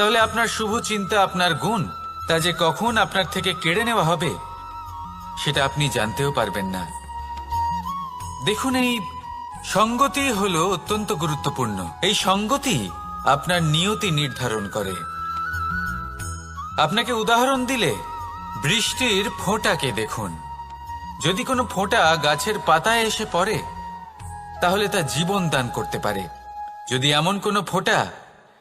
তাহলে আপনার শুভ চিন্তা, আপনার গুণ, তা যে কখন আপনার থেকে কেড়ে নেওয়া হবে, সেটা আপনি জানতেও পারবেন না। দেখুন, এই সঙ্গতি হলো অত্যন্ত গুরুত্বপূর্ণ। এই সঙ্গতি আপনার নিয়তি নির্ধারণ করে। আপনাকে উদাহরণ দিলে বৃষ্টির ফোঁটাকে দেখুন। যদি কোনো ফোঁটা গাছের পাতায় এসে পড়ে, তাহলে তা জীবন দান করতে পারে। যদি এমন কোনো ফোঁটা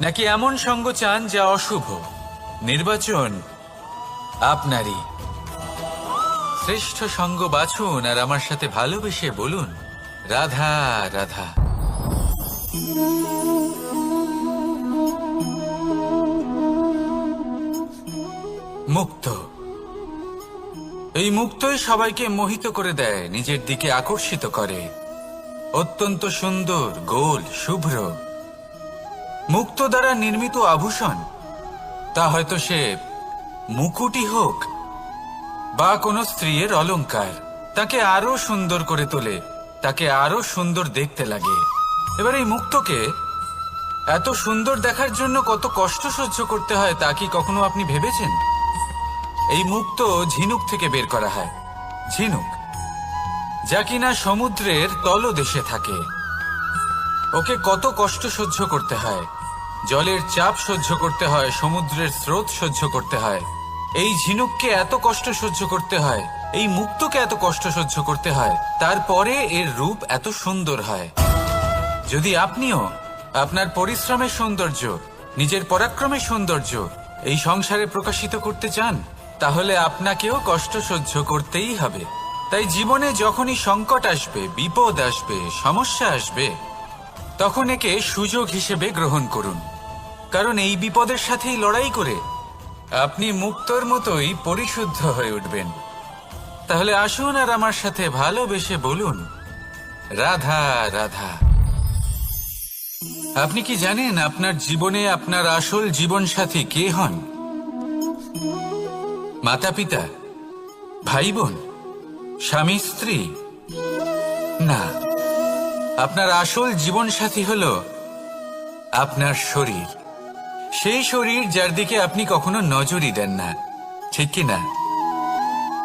নাকি এমন সঙ্গ চান যা অশুভ? নির্বাচন আপনারই। শ্রেষ্ঠ সঙ্গ বাছুন আর আমার সাথে ভালোবেসে বলুন, রাধা রাধা। মুক্ত। এই মুক্তই সবাইকে মোহিত করে দেয়, নিজের দিকে আকর্ষিত করে। অত্যন্ত সুন্দর, গোল, শুভ্র। মুক্ত দ্বারা নির্মিত আভূষণ। তা হয়তো সে মুকুটি হোক, বা কোনো স্ত্রীর অলংকার তাকে আরও সুন্দর করে তোলে, তাকে আরও সুন্দর দেখতে লাগে। এবার এই মুক্তকে এত সুন্দর দেখার জন্য কত কষ্ট সহ্য করতে হয় তা কি কখনো আপনি ভেবেছেন? এই মুক্ত ঝিনুক থেকে বের করা হয়। ঝিনুক, যা কিনা সমুদ্রের তলদেশে থাকে। ওকে কত কষ্ট সহ্য করতে হয়। জলের চাপ সহ্য করতে হয়, সমুদ্রের স্রোত সহ্য করতে হয়। এই ঝিনুককে এত কষ্ট সহ্য করতে হয়, এই মুক্তকে এত কষ্ট সহ্য করতে হয়, তারপরে এর রূপ এত সুন্দর হয়। যদি আপনিও আপনার পরিশ্রমের সৌন্দর্য, নিজের পরাক্রমের সৌন্দর্য এই সংসারে প্রকাশিত করতে চান, তাহলে আপনাকেও কষ্ট সহ্য করতেই হবে। তাই জীবনে যখনই সংকট আসবে, বিপদ আসবে, সমস্যা আসবে, তখন একে সুযোগ হিসেবে গ্রহণ করুন। কারণ এই বিপদের সাথেই লড়াই করে আপনি মুক্তর মতোই পরিশুদ্ধ হয়ে উঠবেন। তাহলে আসুন আর আমার সাথে ভালোবেসে বলুন, রাধা রাধা। আপনি কি জানেন আপনার জীবনে আপনার আসল জীবন সাথী কে হন? মাতা পিতা ভাই বোন স্বামী, স্ত্রী? না, আপনার আসল জীবন সাথী হল আপনার শরীর। সেই শরীর যার দিকে আপনি কখনো নজরই দেন না। ঠিক কি না?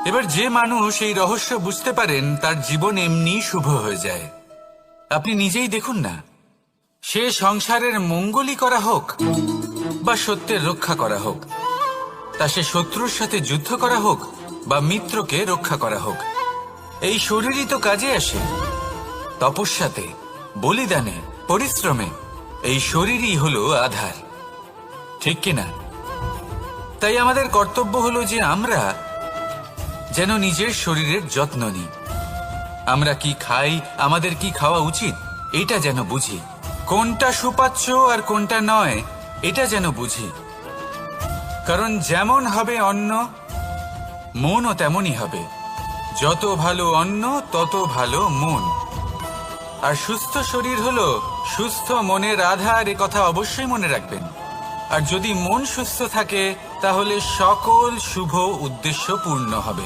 এবার যে মানুষ এই রহস্য বুঝতে পারেন, তার জীবন এমনি শুভ হয়ে যায়। আপনি নিজেই দেখুন না। সে সংসারের মঙ্গলই করা হোক, বা সত্যের রক্ষা করা হোক, তা সে শত্রুর সাথে যুদ্ধ করা হোক, বা মিত্রকে রক্ষা করা হোক। এই শরীরই তো কাজে আসে। তপস্যাতে, বলিদানে, পরিশ্রমে, এই শরীরই হলো আধার। ঠিক কিনা? তাই আমাদের কর্তব্য হলো যে আমরা যেন নিজের শরীরের যত্ন নিই। আমরা কি খাই, আমাদের কি খাওয়া উচিত, এটা যেন বুঝি। কোনটা সুপাচ্য আর কোনটা নয়, এটা যেন বুঝি। কারণ যেমন হবে অন্ন, মনও তেমনই হবে। যত ভালো অন্ন, তত ভালো মন। আর সুস্থ শরীর হলো সুস্থ মনের আধার, এ কথা অবশ্যই মনে রাখবেন। আর যদি মন সুস্থ থাকে, তাহলে সকল শুভ উদ্দেশ্য পূর্ণ হবে।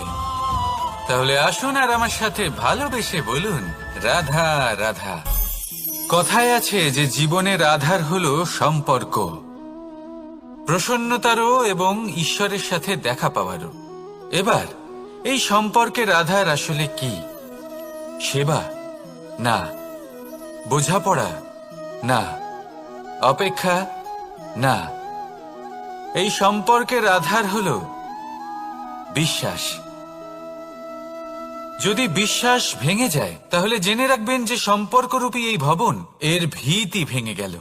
তাহলে আসুন আর আমার সাথে ভালোবেসে বলুন, রাধা রাধা। কথায় আছে যে জীবনের আধার হলো সম্পর্ক। প্রসন্নতারও এবং ঈশ্বরের সাথে দেখা পাওয়ারও। এবার, এই সম্পর্কের আধার আসলে কি? সেবা? না। বোঝাপড়া? না। অপেক্ষা? না, এই সম্পর্কের আধার হল বিশ্বাস। যদি বিশ্বাস ভেঙে যায়, তাহলে জেনে রাখবেন যে সম্পর্করূপী এই ভবন, এর ভিতই ভেঙে গেল।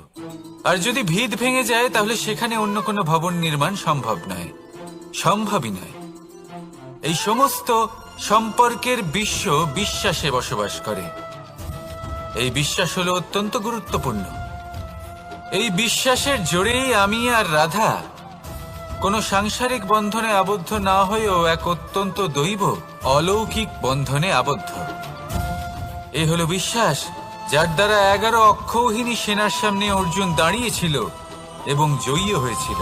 আর যদি ভিত ভেঙে যায়, তাহলে সেখানে অন্য কোনো ভবন নির্মাণ সম্ভব নয়, সম্ভবই নয়। এই সমস্ত সম্পর্কের বিশ্ব বিশ্বাসে বসবাস করে। এই বিশ্বাস হলো অত্যন্ত গুরুত্বপূর্ণ। এই বিশ্বাসের জোরেই আমি আর রাধা কোনো সাংসারিক বন্ধনে আবদ্ধ না হয়েও এক অত্যন্ত দৈব, অলৌকিক বন্ধনে আবদ্ধ। এ হলো বিশ্বাস, যার দ্বারা এগারো অক্ষৌহিনী সেনার সামনে অর্জুন দাঁড়িয়েছিল এবং জয়ী হয়েছিল।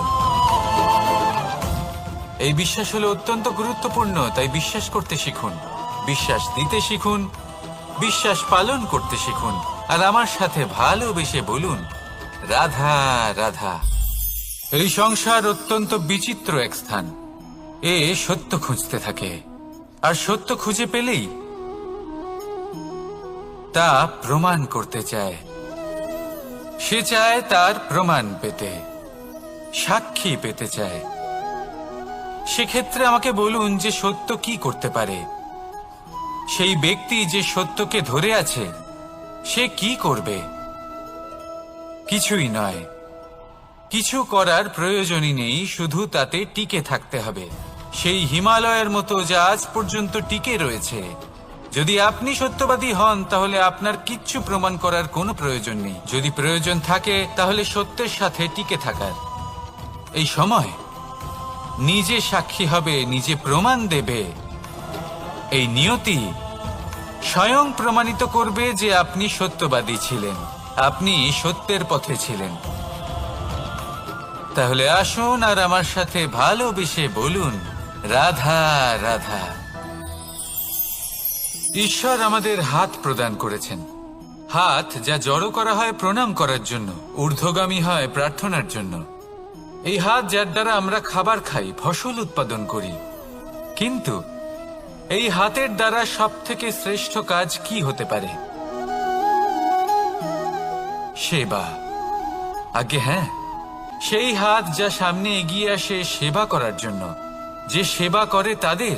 এই বিশ্বাস হলো অত্যন্ত গুরুত্বপূর্ণ, তাই বিশ্বাস করতে শিখুন, বিশ্বাস দিতে শিখুন, বিশ্বাস পালন করতে শিখুন, আর আমার সাথে ভালোবেসে বলুন রাধা রাধা। এই সংসার অত্যন্ত বিচিত্র এক স্থান। এ সত্য খুঁজতে থাকে। আর সত্য খুঁজে পেলেই তা প্রমাণ করতে চায়। সে চায় তার প্রমাণ পেতে, সাক্ষী পেতে চায়। সেক্ষেত্রে আমাকে বলুন যে সত্য কি করতে পারে? সেই ব্যক্তি যে সত্যকে ধরে আছে, সে কি করবে? কিছুই নয়। কিছু করার প্রয়োজনই নেই, শুধু তাতে টিকে থাকতে হবে। সেই হিমালয়ের মতো যা আজ পর্যন্ত টিকে রয়েছে। যদি আপনি সত্যবাদী হন, তাহলে আপনার কিচ্ছু প্রমাণ করার কোনো প্রয়োজন নেই। যদি প্রয়োজন থাকে, তাহলে সত্যের সাথে টিকে থাকার। এই সময় নিজে সাক্ষী হবে, নিজে প্রমাণ দেবে। এই নিয়তি স্বয়ং প্রমাণিত করবে যে আপনি সত্যবাদী ছিলেন। আপনি সত্যের পথে ছিলেন। তাহলে আসুন আর আমার সাথে ভালোবেসে বলুন, রাধা রাধা। ঈশ্বর আমাদের হাত প্রদান করেছেন। হাত যা জড়ো করা হয় প্রণাম করার জন্য, ঊর্ধ্বগামী হয় প্রার্থনার জন্য। এই হাত যার দ্বারা আমরা খাবার খাই, ফসল উৎপাদন করি। কিন্তু এই হাতের দ্বারা সব থেকে শ্রেষ্ঠ কাজ কি হতে পারে? সেবা। আগে হ্যাঁ। সেই হাত যা সামনে এগিয়ে আসে সেবা করার জন্য। যে সেবা করে তাদের,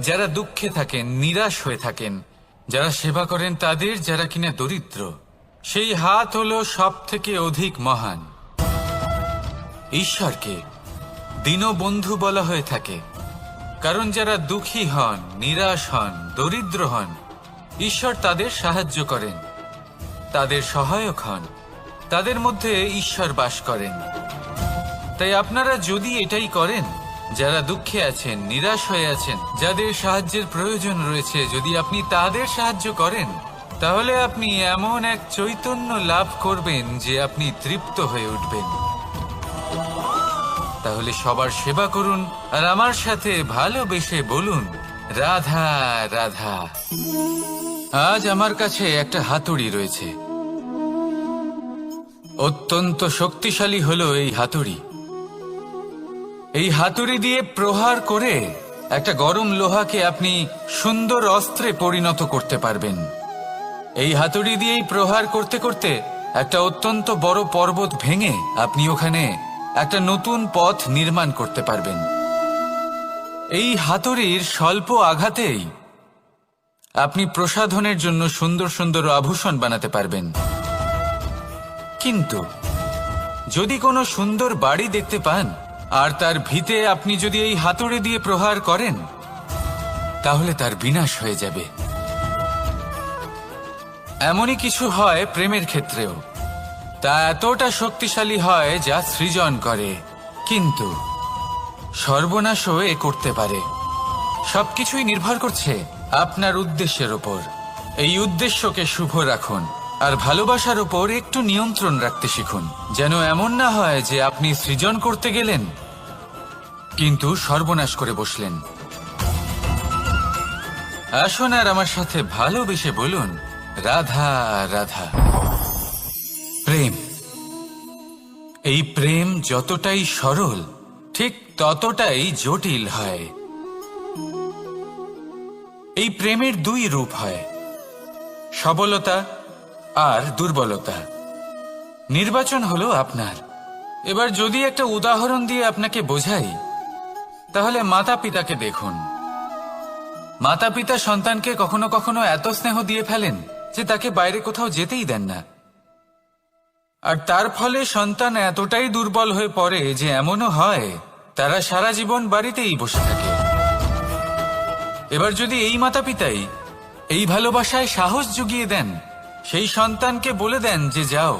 যারা দুঃখে থাকেন, নিরাশ হয়ে থাকেন, যারা সেবা করেন তাদের, যারা কিনা দরিদ্র, সেই হাত হলো সব থেকে অধিক মহান। ঈশ্বরকে দীনবন্ধু বলা হয়ে থাকে। কারণ যারা দুঃখী হন, নিরাশ হন, দরিদ্র হন, ঈশ্বর তাদের সাহায্য করেন। তাদের সহায়ক হন। তাদের মধ্যে ঈশ্বর বাস করেন। তাই আপনারা যদি এটাই করেন, যারা দুঃখে আছেন, নিরাশ হয়ে আছেন, যাদের সাহায্যের প্রয়োজন রয়েছে, যদি আপনি তাদের সাহায্য করেন, তাহলে আপনি এমন এক চৈতন্য লাভ করবেন যে আপনি তৃপ্ত হয়ে উঠবেন। তাহলে সবার সেবা করুন, আর আমার সাথে ভালোবেসে বলুন, রাধা রাধা। আজ আমার কাছে একটা হাতুড়ি রয়েছে। অত্যন্ত শক্তিশালী হলো এই হাতুড়ি। এই হাতুড়ি দিয়ে প্রহার করে একটা গরম লোহাকে আপনি সুন্দর অস্ত্রে পরিণত করতে পারবেন। এই হাতুড়ি দিয়েই প্রহার করতে করতে একটা অত্যন্ত বড় পর্বত ভেঙে আপনি ওখানে একটা নতুন পথ নির্মাণ করতে পারবেন। এই হাতুড়ির স্বল্প আঘাতেই আপনি প্রসাধনের জন্য সুন্দর সুন্দর আভূষণ বানাতে পারবেন। কিন্তু, যদি কোনো সুন্দর বাড়ি দেখতে পান, আর তার ভিতে আপনি যদি এই হাতুড়ি দিয়ে প্রহার করেন, তাহলে তার বিনাশ হয়ে যাবে। এমনই কিছু হয় প্রেমের ক্ষেত্রেও। তা এতটা শক্তিশালী হয় যা সৃজন করে। কিন্তু, সর্বনাশও এ করতে পারে। সবকিছুই নির্ভর করছে আপনার উদ্দেশ্যের ওপর এই উদ্দেশ্যকে শুভ রাখুন আর ভালোবাসার ওপর একটু নিয়ন্ত্রণ রাখতে শিখুন, যেন এমন না হয় যে আপনি সৃজন করতে গেলেন, কিন্তু সর্বনাশ করে বসলেন। আসুন আর আমার সাথে ভালোবেসে বলুন, রাধা রাধা। প্রেম। এই প্রেম যতটাই সরল, ঠিক ততটাই জটিল হয়। এই প্রেমের দুই রূপ হয়। সবলতা আর দুর্বলতা। নির্বাচন হলো আপনার। এবার যদি একটা উদাহরণ দিয়ে আপনাকে বোঝাই, তাহলে মাতা পিতাকে দেখুন। মাতা পিতা সন্তানকে কখনো কখনো এত স্নেহ দিয়ে ফেলেন যে তাকে বাইরে কোথাও যেতেই দেন না। আর তার ফলে সন্তান এতটাই দুর্বল হয়ে পড়ে যে এমনও হয়, তারা সারা জীবন বাড়িতেই বসে থাকে। এবার যদি এই মাতা পিতাই এই ভালোবাসায় সাহস জুগিয়ে দেন, সেই সন্তানকে বলে দেন যে যাও,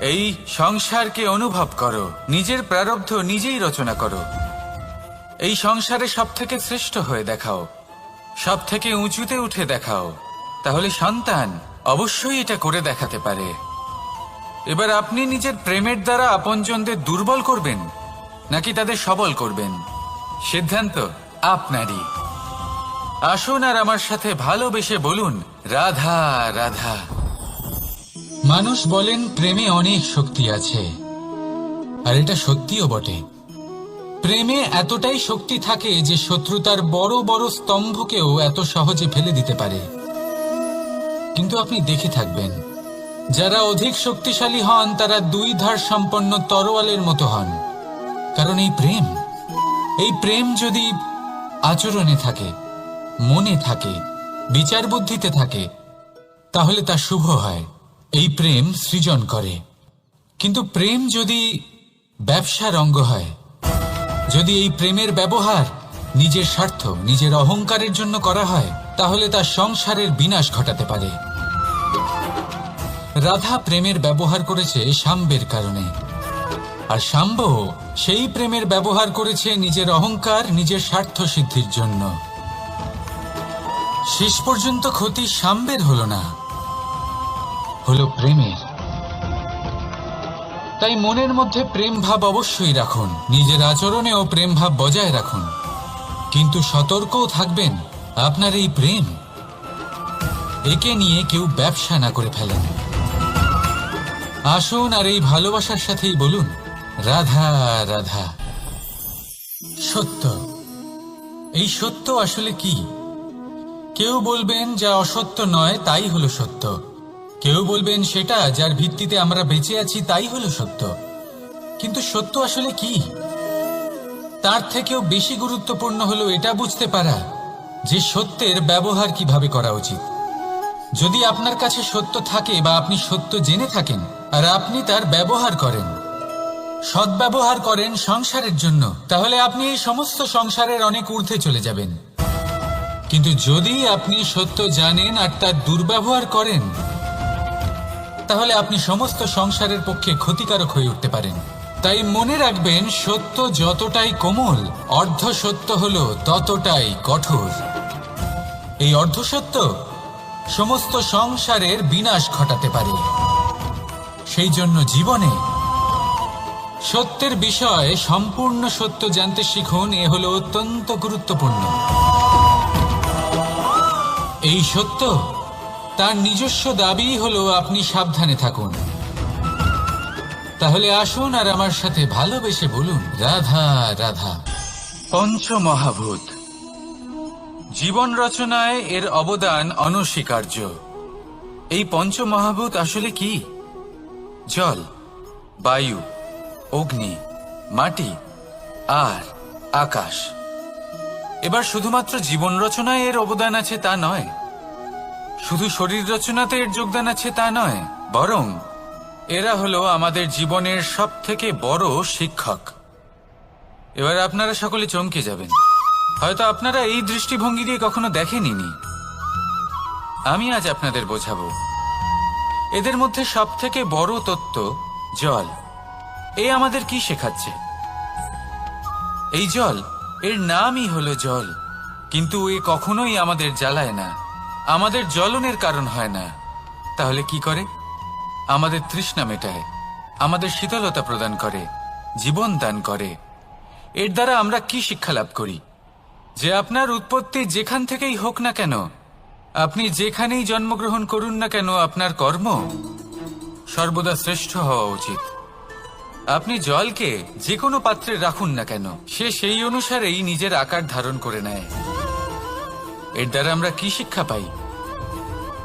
এই সংসারকে অনুভব করো, নিজের প্রারব্ধ নিজেই রচনা করো। এই সংসারে সব থেকে শ্রেষ্ঠ হয়ে দেখাও সব থেকে উঁচুতে উঠে দেখাও। তাহলে সন্তান অবশ্যই এটা করে দেখাতে পারে। এবার আপনি নিজের প্রেমের দ্বারা আপনজনদের দুর্বল করবেন, নাকি তাদের সবল করবেন? সিদ্ধান্ত আপনারই। আসুন আর আমার সাথে ভালোবেসে বলুন, রাধা রাধা। মানুষ বলেন, প্রেমে অনেক শক্তি আছে। আর এটা সত্যিও বটে। প্রেমে এতটাই শক্তি থাকে যে শত্রুতার বড় বড় স্তম্ভকেও এত সহজে ফেলে দিতে পারে। কিন্তু আপনি দেখে থাকবেন, যারা অধিক শক্তিশালী হন, তারা দুই ধার সম্পন্ন তরোয়ালের মতো হন। কারণ এই প্রেম এই প্রেম যদি আচরণে থাকে মনে থাকে, বিচার বুদ্ধিতে থাকে, তাহলে তা শুভ হয়। এই প্রেম সৃজন করে। কিন্তু প্রেম যদি ব্যবসার অঙ্গ হয়, যদি এই প্রেমের ব্যবহার নিজের স্বার্থ, নিজের অহংকারের জন্য করা হয়, তাহলে তা সংসারের বিনাশ ঘটাতে পারে। রাধা প্রেমের ব্যবহার করেছে সাম্বের কারণে। আর সাম্ব সেই প্রেমের ব্যবহার করেছে নিজের অহংকার, নিজের স্বার্থ সিদ্ধির জন্য। শেষ পর্যন্ত ক্ষতি সাম্বের হলো না। হলো প্রেমের। তাই মনের মধ্যে প্রেম ভাব অবশ্যই রাখুন, নিজের আচরণেও প্রেম ভাব বজায় রাখুন। কিন্তু সতর্কও থাকবেন আপনার এই প্রেম। একে নিয়ে কেউ ব্যবসা না করে ফেলেন। আসুন আর এই ভালোবাসার সাথেই বলুন, রাধা রাধা। সত্য। এই সত্য আসলে কি? কেউ বলবেন যা অসত্য নয়, তাই হলো সত্য। কেউ বলবেন সেটা যার ভিত্তিতে আমরা বেঁচে আছি, তাই হলো সত্য। কিন্তু সত্য আসলে কি? তার থেকেও বেশি গুরুত্বপূর্ণ হলো এটা বুঝতে পারা যে সত্যের ব্যবহার কীভাবে করা উচিত। যদি আপনার কাছে সত্য থাকে বা আপনি সত্য জেনে থাকেন আর আপনি তার ব্যবহার করেন, সদ্ব্যবহার করেন সংসারের জন্য, তাহলে আপনি এই সমস্ত সংসারের অনেক ঊর্ধ্বে চলে যাবেন। কিন্তু যদি আপনি সত্য জানেন আর তার দুর্ব্যবহার করেন, তাহলে আপনি সমস্ত সংসারের পক্ষে ক্ষতিকারক হয়ে উঠতে পারেন। তাই মনে রাখবেন, সত্য যতটাই কোমল, অর্ধ সত্য হল ততটাই কঠোর। এই অর্ধসত্য সমস্ত সংসারের বিনাশ ঘটাতে পারে। সেই জন্য জীবনে সত্যের বিষয়ে সম্পূর্ণ সত্য জানতে শিখুন, এ হলো অত্যন্ত গুরুত্বপূর্ণ। এই সত্য? তার নিজস্ব দাবি হলো আপনি সাবধানে থাকুন। তাহলে আসুন আর আমার সাথে ভালোবেসে বলুন, রাধা রাধা। পঞ্চ মহাভূত জীবন রচনায় এর অবদান অনস্বীকার্য। এই পঞ্চ মহাভূত আসলে কি? জল, বায়ু, অগ্নি, মাটি, আর আকাশ। এবার শুধুমাত্র জীবন রচনায় এর অবদান আছে তা নয়। শুধু শরীর রচনাতে এর যোগদান আছে তা নয়, বরং এরা হলো আমাদের জীবনের সব থেকে বড় শিক্ষক। এবার আপনারা সকলে চমকে যাবেন। হয়তো আপনারা এই দৃষ্টিভঙ্গি দিয়ে কখনো দেখেনি আমি আজ আপনাদের বোঝাবো। এদের মধ্যে সব থেকে বড় তত্ত্ব জল। এ আমাদের কি শেখাচ্ছে? এই জল এর নামই হলো জল। কিন্তু এ কখনোই আমাদের জ্বালায় না। আমাদের জ্বলনের কারণ হয় না। তাহলে কি করে? আমাদের তৃষ্ণা মেটায়। আমাদের শীতলতা প্রদান করে। জীবন দান করে। এর দ্বারা আমরা কি শিক্ষা লাভ করি? যে আপনার উৎপত্তি যেখান থেকেই হোক না কেন, আপনি যেখানেই জন্মগ্রহণ করুন না কেন, আপনার কর্ম সর্বদা শ্রেষ্ঠ হওয়া উচিত। আপনি জলকে যে কোনো পাত্রে রাখুন না কেন। সে সেই অনুসারেই নিজের আকার ধারণ করে নেয়। এর দ্বারা আমরা কি শিক্ষা পাই?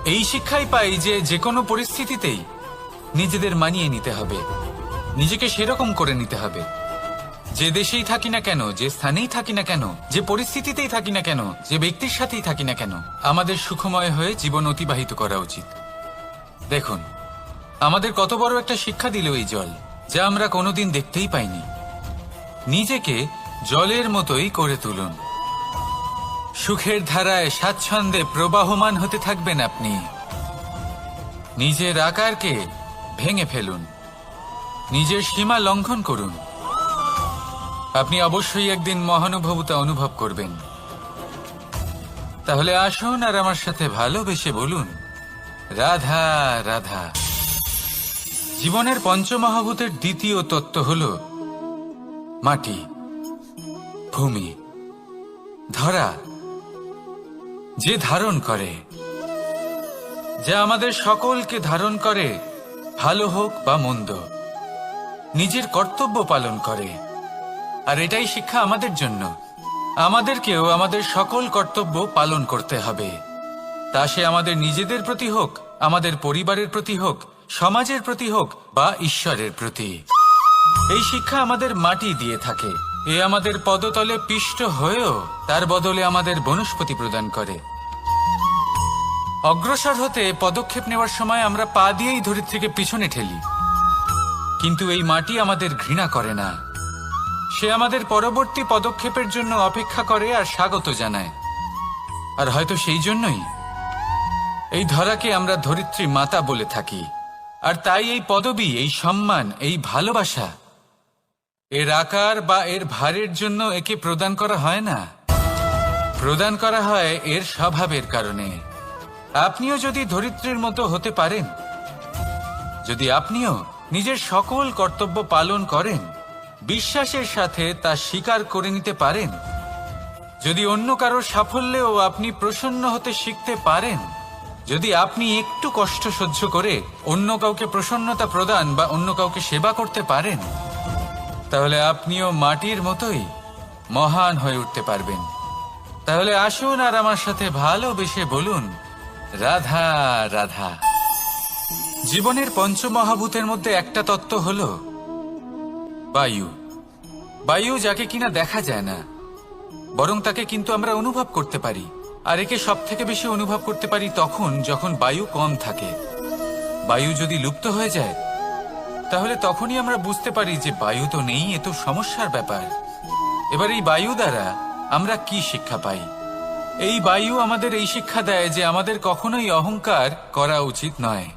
এই শিক্ষাই পাই যে যে কোনো পরিস্থিতিতেই নিজেদের মানিয়ে নিতে হবে। নিজেকে সেরকম করে নিতে হবে। যে দেশেই থাকি না কেন, যে স্থানেই থাকি না কেন, যে পরিস্থিতিতেই থাকি না কেন, যে ব্যক্তির সাথেই থাকি না কেন, আমাদের সুখময় হয়ে জীবন অতিবাহিত করা উচিত। দেখুন, আমাদের কত বড় একটা শিক্ষা দিল এই জল। যা আমরা কোনোদিন দেখতেই পাইনি। নিজেকে জলের মতোই করে তুলুন। সুখের ধারায় স্বাচ্ছন্দ্যে প্রবাহমান হতে থাকবেন আপনি। নিজের আকারকে ভেঙে ফেলুন। নিজের সীমা লঙ্ঘন করুন। আপনি অবশ্যই একদিন মহানুভবতা অনুভব করবেন। তাহলে আসুন আর আমার সাথে ভালোবেসে বলুন, রাধা রাধা। জীবনের পঞ্চমহাভূতের দ্বিতীয় তত্ত্ব হল মাটি, ভূমি, ধরা, যে ধারণ করে। যা আমাদের সকলকে ধারণ করে, ভালো হোক বা মন্দ। নিজের কর্তব্য পালন করে। আর এটাই শিক্ষা আমাদের জন্য। আমাদেরকেও আমাদের সকল কর্তব্য পালন করতে হবে। তা সে আমাদের নিজেদের প্রতি হোক, আমাদের পরিবারের প্রতি হোক সমাজের প্রতি হোক বা ঈশ্বরের প্রতি। এই শিক্ষা আমাদের মাটি দিয়ে থাকে। এ আমাদের পদতলে পিষ্ট হয়েও তার বদলে আমাদের বনস্পতি প্রদান করে। অগ্রসর হতে পদক্ষেপ নেওয়ার সময় আমরা পা দিয়েই ধরিত্রীকে পিছনে ঠেলি। কিন্তু এই মাটি আমাদের ঘৃণা করে না। সে আমাদের পরবর্তী পদক্ষেপের জন্য অপেক্ষা করে আর স্বাগত জানায়। আর হয়তো সেই জন্যই এই ধরাকে আমরা ধরিত্রী মাতা বলে থাকি। আর তাই এই পদবি, এই সম্মান, এই ভালোবাসা, এর আকার বা এর ভারের জন্য একে প্রদান করা হয় না। প্রদান করা হয় এর স্বভাবের কারণে। আপনিও যদি ধরিত্রীর মতো হতে পারেন, যদি আপনিও নিজের সকল কর্তব্য পালন করেন, বিশ্বাসের সাথে তা স্বীকার করে নিতে পারেন, যদি অন্য কারোর সাফল্যেও আপনি প্রসন্ন হতে শিখতে পারেন যদি আপনি একটু কষ্ট সহ্য করে অন্য কাউকে প্রসন্নতা প্রদান বা অন্য কাউকে সেবা করতে পারেন, তাহলে আপনিও মাটির মতোই মহান হয়ে উঠতে পারবেন। তাহলে আসুন আর আমার সাথে ভালোবেসে বলুন, রাধা রাধা। জীবনের পঞ্চমহাভূতের মধ্যে একটা তত্ত্ব হল বায়ু। বায়ু যাকে কিনা দেখা যায় না, বরং তাকে কিন্তু আমরা অনুভব করতে পারি। আর একে সব থেকে বেশি অনুভব করতে পারি তখন যখন বায়ু কম থাকে। বায়ু যদি লুপ্ত হয়ে যায়, তাহলে তখনই আমরা বুঝতে পারি যে বায়ু তো নেই, এ তো সমস্যার ব্যাপার। এবার এই বায়ু দ্বারা আমরা কি শিক্ষা পাই? এই বায়ু আমাদের এই শিক্ষা দেয় যে আমাদের কখনোই অহংকার করা উচিত নয়।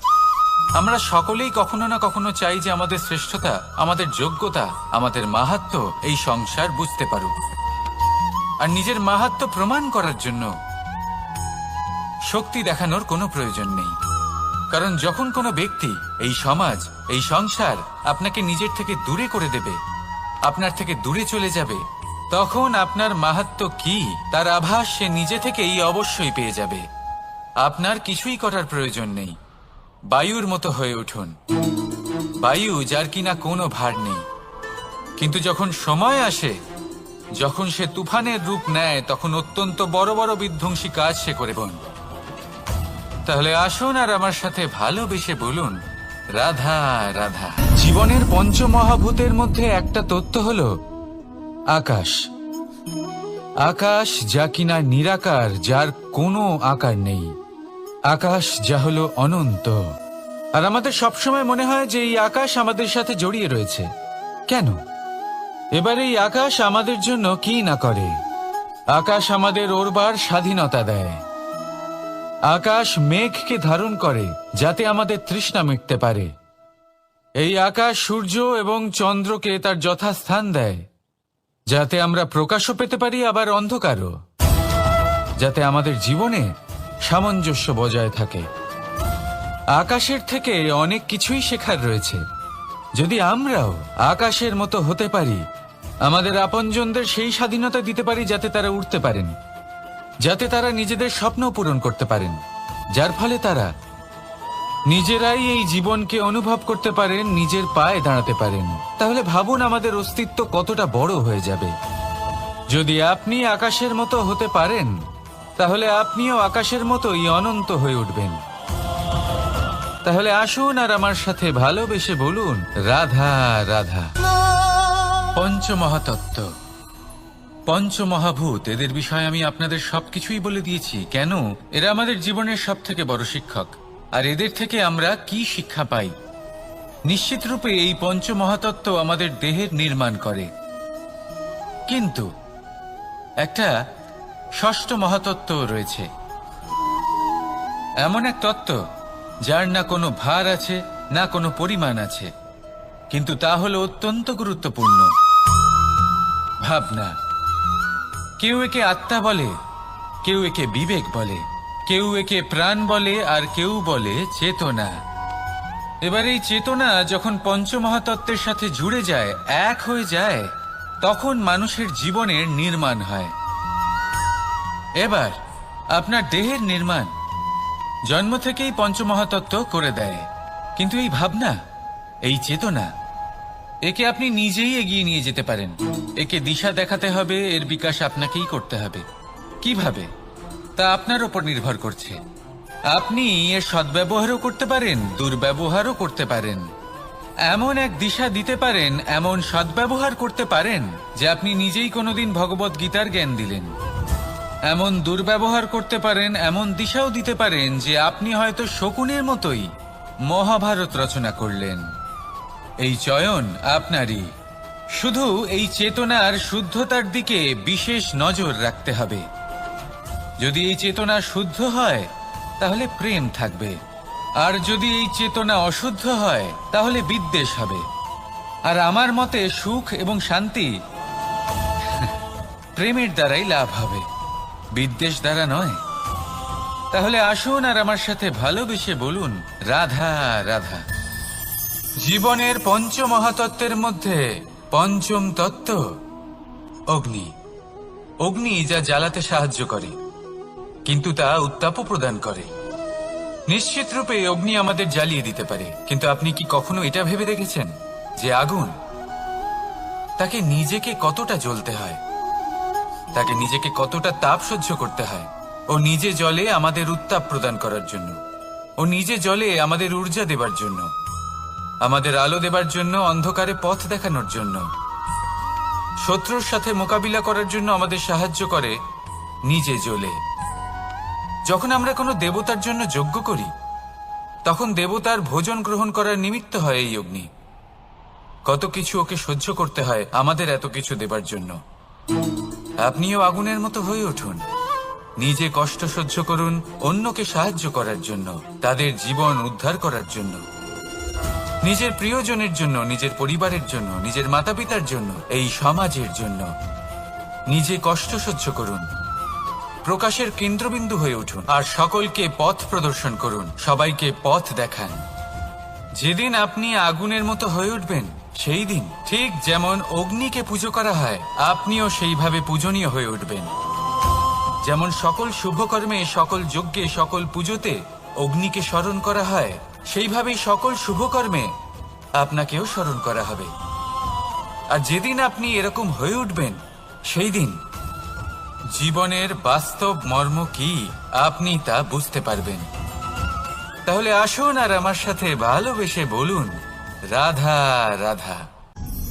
আমরা সকলেই কখনো না কখনো চাই যে আমাদের শ্রেষ্ঠতা, আমাদের যোগ্যতা, আমাদের মাহাত্ম এই সংসার বুঝতে পারুক। আর নিজের মাহাত্ম প্রমাণ করার জন্য শক্তি দেখানোর কোনো প্রয়োজন নেই। কারণ যখন কোনো ব্যক্তি এই সমাজ, এই সংসার আপনাকে নিজের থেকে দূরে করে দেবে, আপনার থেকে দূরে চলে যাবে, তখন আপনার মাহাত্ম কি, তার আভাস সে নিজে থেকেই অবশ্যই পেয়ে যাবে। আপনার কিছুই করার প্রয়োজন নেই। বায়ুর মতো হয়ে উঠুন। বায়ু যার কিনা কোনো ভার নেই। কিন্তু যখন সময় আসে, যখন সে তুফানের রূপ নেয়, তখন অত্যন্ত বড় বড় বিধ্বংসী কাজ সে করে বন তাহলে আসুন আর আমার সাথে ভালোবেসে বলুন, রাধা রাধা। জীবনের পঞ্চমহাভূতের মধ্যে একটা তত্ত্ব হল আকাশ। আকাশ যা কিনা নিরাকার, যার কোনো আকার নেই। আকাশ যা হলো অনন্ত। আর আমাদের সবসময় মনে হয় যে এই আকাশ আমাদের সাথে জড়িয়ে রয়েছে। কেন? এবার এই আকাশ আমাদের জন্য কি না করে? আকাশ আমাদের ওরবার স্বাধীনতা দেয়। আকাশ মেঘকে ধারণ করে, যাতে আমাদের তৃষ্ণা মিটতে পারে। এই আকাশ সূর্য এবং চন্দ্রকে তার যথাস্থান দেয়, যাতে আমরা প্রকাশও পেতে পারি আবার অন্ধকারও, যাতে আমাদের জীবনে সামঞ্জস্য বজায় থাকে। আকাশের থেকে অনেক কিছুই শেখার রয়েছে। যদি আমরাও আকাশের মতো হতে পারি, আমাদের আপনজনদের সেই স্বাধীনতা দিতে পারি যাতে তারা উঠতে পারেন। যাতে তারা নিজেদের স্বপ্ন পূরণ করতে পারেন। যার ফলে তারা নিজেরাই এই জীবনকে অনুভব করতে পারেন, নিজের পায়ে দাঁড়াতে পারেন। তাহলে ভাবুন আমাদের অস্তিত্ব কতটা বড় হয়ে যাবে। যদি আপনি আকাশের মতো হতে পারেন, তাহলে আপনিও আকাশের মতো মতোই অনন্ত হয়ে উঠবেন। তাহলে আসুন আর আমার সাথে ভালোবেসে বলুন, রাধা রাধা। পঞ্চমহাতত্ত্ব। পঞ্চমহাভূত, এদের বিষয়ে আমি আপনাদের সবকিছুই বলে দিয়েছি। কেন? এরা আমাদের জীবনের সব থেকে বড় শিক্ষক। আর এদের থেকে আমরা কি শিক্ষা পাই? নিশ্চিত রূপে এই পঞ্চমহাতত্ত্ব আমাদের দেহের নির্মাণ করে। কিন্তু একটা ষষ্ঠ মহাতত্ত্ব রয়েছে। এমন এক তত্ত্ব যার না কোনো ভার আছে, না কোনো পরিমাণ আছে। কিন্তু তা হলো অত্যন্ত গুরুত্বপূর্ণ। ভাবনা। কেউ একে আত্মা বলে, কেউ একে বিবেক বলে, কেউ একে প্রাণ বলে আর কেউ বলে চেতনা। এবার এই চেতনা যখন পঞ্চমহাতত্ত্বের সাথে জুড়ে যায়, এক হয়ে যায়, তখন মানুষের জীবনের নির্মাণ হয়। এবার আপনার দেহের নির্মাণ। জন্ম থেকেই পঞ্চমহাতত্ত্ব করে দেয়। কিন্তু এই ভাবনা, এই চেতনা একে আপনি নিজেই এগিয়ে নিয়ে যেতে পারেন। একে দিশা দেখাতে হবে, এর বিকাশ আপনাকেই করতে হবে। কীভাবে? তা আপনার ওপর নির্ভর করছে। আপনি এর সদ্ব্যবহারও করতে পারেন, দুর্ব্যবহারও করতে পারেন। এমন এক দিশা দিতে পারেন, এমন সদ্ব্যবহার করতে পারেন, যে আপনি নিজেই কোনোদিন ভগবত গীতার জ্ঞান দিলেন। এমন দুর্ব্যবহার করতে পারেন, এমন দিশাও দিতে পারেন, যে আপনি হয়তো শকুনের মতোই মহাভারত রচনা করলেন। এই চয়ন আপনারই। শুধু এই চেতনার শুদ্ধতার দিকে বিশেষ নজর রাখতে হবে। যদি এই চেতনা শুদ্ধ হয়, তাহলে প্রেম থাকবে। আর যদি এই চেতনা অশুদ্ধ হয়, তাহলে বিদ্বেষ হবে। আর আমার মতে সুখ এবং শান্তি প্রেমের দ্বারাই লাভ হবে। বিদ্বেষ দ্বারা নয়। তাহলে আসুন আর আমার সাথে ভালোবেসে বলুন, রাধা রাধা। জীবনের পঞ্চ মহাতত্ত্বের মধ্যে পঞ্চম তত্ত্ব, অগ্নি। অগ্নি যা জ্বালাতে সাহায্য করে, কিন্তু তা উত্তাপও প্রদান করে। নিশ্চিত রূপে অগ্নি আমাদের জ্বালিয়ে দিতে পারে, কিন্তু আপনি কি কখনো এটা ভেবে দেখেছেন যে আগুন তাকে নিজেকে কতটা জ্বলতে হয়, তাকে নিজেকে কতটা তাপ সহ্য করতে হয়? ও নিজে জলে আমাদের উত্তাপ প্রদান করার জন্য, ও নিজে জলে আমাদের ঊর্জা দেবার জন্য। আমাদের আলো দেবার জন্য, অন্ধকারে পথ দেখানোর জন্য। শত্রুর সাথে মোকাবিলা করার জন্য আমাদের সাহায্য করে, নিজে জ্বলে। যখন আমরা কোনো দেবতার জন্য যজ্ঞ করি, তখন দেবতার ভোজন গ্রহণ করার নিমিত্ত হয় এই অগ্নি। কত কিছু ওকে সহ্য করতে হয়, আমাদের এত কিছু দেবার জন্য। আপনিও আগুনের মতো হয়ে উঠুন। নিজে কষ্ট সহ্য করুন, অন্যকে সাহায্য করার জন্য, তাদের জীবন উদ্ধার করার জন্য। নিজের প্রিয়জনের জন্য, নিজের পরিবারের জন্য, নিজের মাতা পিতার জন্য, এই সমাজের জন্য। নিজে কষ্ট সহ্য করুন। প্রকাশের কেন্দ্রবিন্দু হয়ে উঠুন। আর সকলকে পথ প্রদর্শন করুন। সবাইকে পথ দেখান। যেদিন আপনি আগুনের মতো হয়ে উঠবেন, সেই দিন, ঠিক যেমন অগ্নিকে পুজো করা হয়, আপনিও সেইভাবে পূজনীয় হয়ে উঠবেন। যেমন সকল শুভকর্মে, সকল যজ্ঞে, সকল পুজোতে অগ্নিকে স্মরণ করা হয় সেইভাবেই সকল শুভকর্মে আপনাকেও স্মরণ করা হবে। আর যেদিন আপনি এরকম হয়ে উঠবেন, সেই দিন জীবনের বাস্তব মর্ম কি আপনি তা বুঝতে পারবেন। তাহলে আসুন আর আমার সাথে ভালোবেসে বলুন, রাধা রাধা।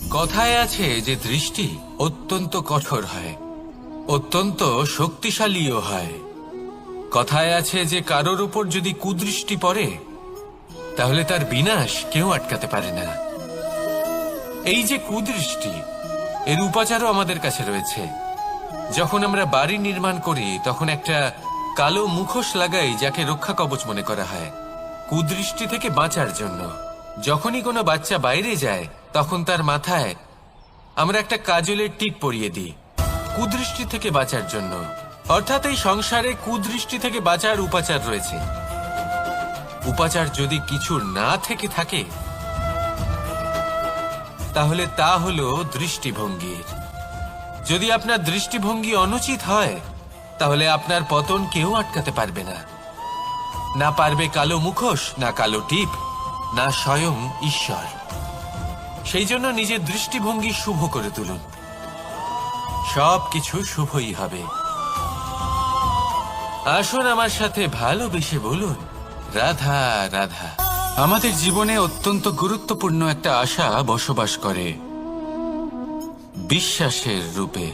কথায় আছে যে দৃষ্টি অত্যন্ত কঠোর হয়, অত্যন্ত শক্তিশালীও হয়। কথায় আছে যে কারোর উপর যদি কুদৃষ্টি পড়ে তাহলে তার বিনাশ কেউ আটকাতে পারে না। এই যে কুদৃষ্টি, এর উপাচারও আমাদের কাছে রয়েছে। যখন আমরা বাড়ি নির্মাণ করি, তখন একটা কালো মুখোশ লাগাই যাকে রক্ষা কবচ মনে করা হয়। কুদৃষ্টি থেকে বাঁচার জন্য। যখনই কোনো বাচ্চা বাইরে যায়, তখন তার মাথায় আমরা একটা কাজলের টিপ পরিয়ে দিই, কুদৃষ্টি থেকে বাঁচার জন্য। অর্থাৎ এই সংসারে কুদৃষ্টি থেকে বাঁচার উপাচার রয়েছে। উপাচার যদি কিছু না থেকে থাকে, তাহলে তা হলো দৃষ্টিভঙ্গির। যদি আপনার দৃষ্টিভঙ্গি অনুচিত হয়, তাহলে আপনার পতন কেউ আটকাতে পারবে না। না পারবে কালো মুখোশ, না কালো টিপ, না স্বয়ং ঈশ্বর। সেই জন্য নিজের দৃষ্টিভঙ্গি শুভ করে তুলুন। সব কিছু শুভই হবে। আসুন আমার সাথে ভালোবেসে বলুন রাধা রাধা। আমাদের জীবনে অত্যন্ত গুরুত্বপূর্ণ একটা আশা বসবাস করে। বিশ্বাসের রূপে।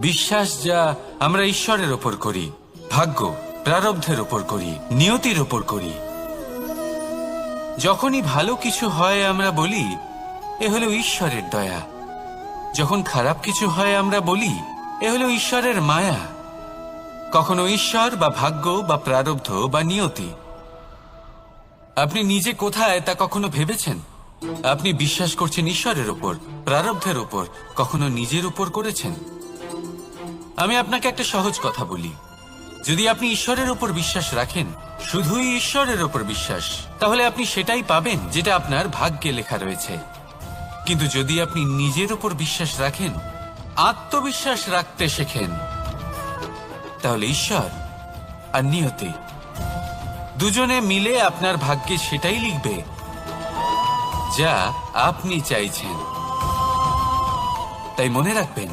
বিশ্বাস যা আমরা ঈশ্বরের ওপর করি, ভাগ্য প্রারব্ধের ওপর করি, নিয়তির ওপর করি। যখনই ভালো কিছু হয় আমরা বলি, এ হলো ঈশ্বরের দয়া। যখন খারাপ কিছু হয় আমরা বলি, এ হলো ঈশ্বরের মায়া। কখনো ঈশ্বর বা ভাগ্য বা প্রারব্ধ বা নিয়তি। আপনি নিজে কোথায় তা কখনো ভেবেছেন? আপনি বিশ্বাস করছেন ঈশ্বরের ওপর প্রারব্ধের ওপর কখনো নিজের উপর করেছেন? আমি আপনাকে একটা সহজ কথা বলি। যদি আপনি ঈশ্বরের উপর বিশ্বাস রাখেন, শুধুই ঈশ্বরের উপর বিশ্বাস, তাহলে আপনি সেটাই পাবেন যেটা আপনার ভাগ্যে লেখা রয়েছে। কিন্তু যদি আপনি নিজের উপর বিশ্বাস রাখেন, আত্মবিশ্বাস রাখতে শেখেন তাহলে ঈশ্বর আর নিয়তি। দুজনে মিলে আপনার ভাগ্যে সেটাই লিখবে যা আপনি চাইছেন। তাই মনে রাখবেন,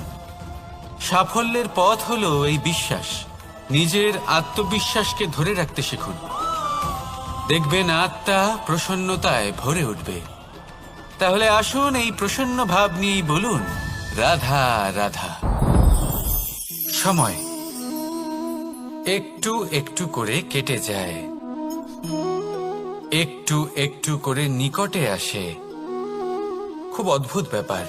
সাফল্যের পথ হলো এই বিশ্বাস। নিজের আত্মবিশ্বাসকে ধরে রাখতে শিখুন। দেখবেন আত্মা প্রসন্নতায় ভরে উঠবে। তাহলে আসুন এই প্রসন্ন ভাব নিয়েই বলুন, রাধা রাধা। সময়। একটু একটু করে কেটে যায়। একটু একটু করে নিকটে আসে। খুব অদ্ভুত ব্যাপার।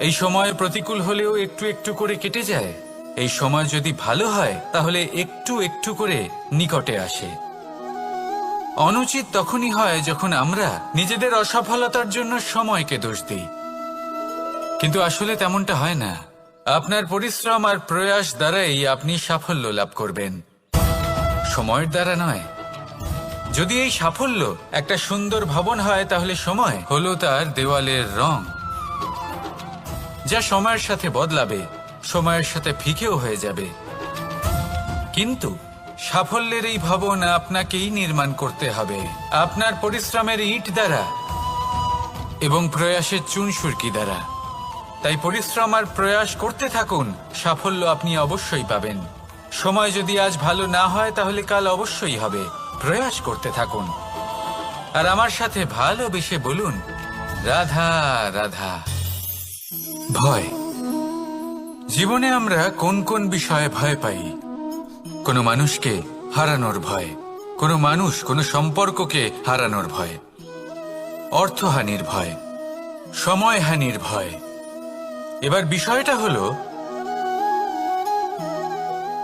এই সময় প্রতিকূল হলেও একটু একটু করে কেটে যায়। এই সময় যদি ভালো হয়, তাহলে একটু একটু করে নিকটে আসে। অনুচিত তখনই হয় যখন আমরা নিজেদের অসফলতার জন্য সময়কে দোষ দিই। কিন্তু আসলে তেমনটা হয় না। আপনার পরিশ্রম আর প্রয়াস দ্বারাই আপনি সাফল্য লাভ করবেন। সময়ের দ্বারা নয়। যদি এই সাফল্য একটা সুন্দর ভবন হয়, তাহলে সময় হলো তার দেওয়ালের রং। যা সময়ের সাথে বদলাবে, সময়ের সাথে ফিকেও হয়ে যাবে। কিন্তু সাফল্যের এই ভবন আপনাকেই নির্মাণ করতে হবে। আপনার পরিশ্রমের ইট দ্বারা এবং প্রয়াসের চুন সুরকি দ্বারা। তাই পরিশ্রম আর প্রয়াস করতে থাকুন। সাফল্য আপনি অবশ্যই পাবেন। সময় যদি আজ ভালো না হয়, তাহলে কাল অবশ্যই হবে। প্রয়াস করতে থাকুন। আর আমার সাথে ভালোবেসে বলুন, রাধা রাধা। ভয়। জীবনে আমরা কোন কোন বিষয়ে ভয় পাই? কোনো মানুষকে হারানোর ভয়, কোনো মানুষ কোনো সম্পর্ককে হারানোর ভয়। অর্থহানির ভয়, সময়হানির ভয়। এবার বিষয়টা হলো,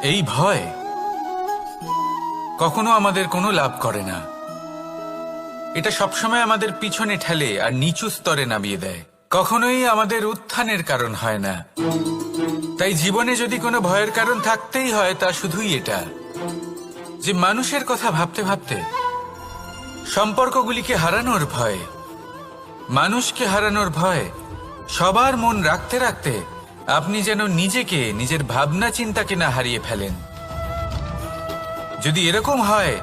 এই ভয় কখনো আমাদের কোনো লাভ করে না। এটা সবসময় আমাদের পিছনে ঠেলে আর নিচু স্তরে নামিয়ে দেয়। কখনোই আমাদের উত্থানের কারণ হয় না। তাই জীবনে যদি কোনো ভয়ের কারণ থাকতেই হয়, তা শুধুই এটা যে মানুষের কথা ভাবতে ভাবতে সম্পর্কগুলিকে হারানোর ভয়, মানুষকে হারানোর ভয় সবার মন রাখতে রাখতে আপনি যেন নিজেকে, নিজের ভাবনা চিন্তাকে না হারিয়ে ফেলেন। যদি এরকম হয়,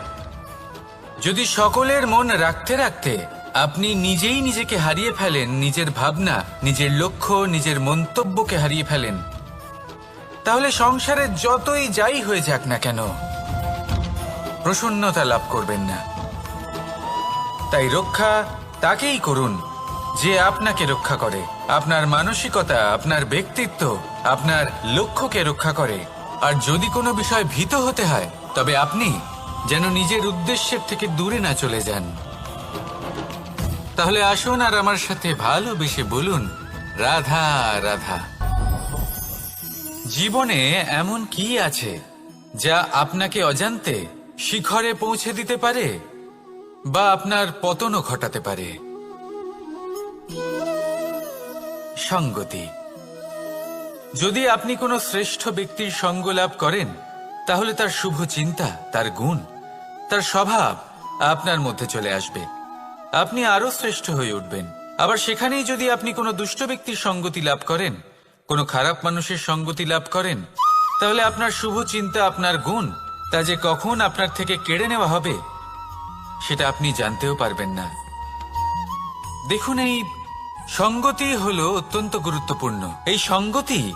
যদি সকলের মন রাখতে রাখতে আপনি নিজেই নিজেকে হারিয়ে ফেলেন, নিজের ভাবনা, নিজের লক্ষ্য, নিজের মন্তব্যকে হারিয়ে ফেলেন, তাহলে সংসারে যতই যাই হয়ে যাক না কেন, প্রসন্নতা লাভ করবেন না। তাই রক্ষা তাকেই করুন। যে আপনাকে রক্ষা করে, আপনার মানসিকতা, আপনার ব্যক্তিত্ব, আপনার লক্ষ্যকে রক্ষা করে। আর যদি কোনো বিষয় ভীত হতে হয়, তবে আপনি যেন নিজের উদ্দেশ্যের থেকে দূরে না চলে যান। তাহলে আসুন আর আমার সাথে ভালোবেসে বলুন, রাধা রাধা। জীবনে এমন কি আছে যা আপনাকে অজান্তে শিখরে পৌঁছে দিতে পারে বা আপনার পতনও ঘটাতে পারে? সঙ্গতি। যদি আপনি কোনো শ্রেষ্ঠ ব্যক্তির সঙ্গ লাভ করেন, তাহলে তার শুভ চিন্তা, তার গুণ, তার স্বভাব আপনার মধ্যে চলে আসবে। আপনি আরও শ্রেষ্ঠ হয়ে উঠবেন। আবার সেখানেই যদি আপনি কোনো দুষ্ট ব্যক্তির সঙ্গতি লাভ করেন, কোনো খারাপ মানুষের সঙ্গতি লাভ করেন, তাহলে আপনার শুভ চিন্তা, আপনার গুণ, তা যে কখন আপনার থেকে কেড়ে নেওয়া হবে, সেটা আপনি জানতেও পারবেন না। দেখুন এই সঙ্গতি হলো অত্যন্ত গুরুত্বপূর্ণ। এই সঙ্গতি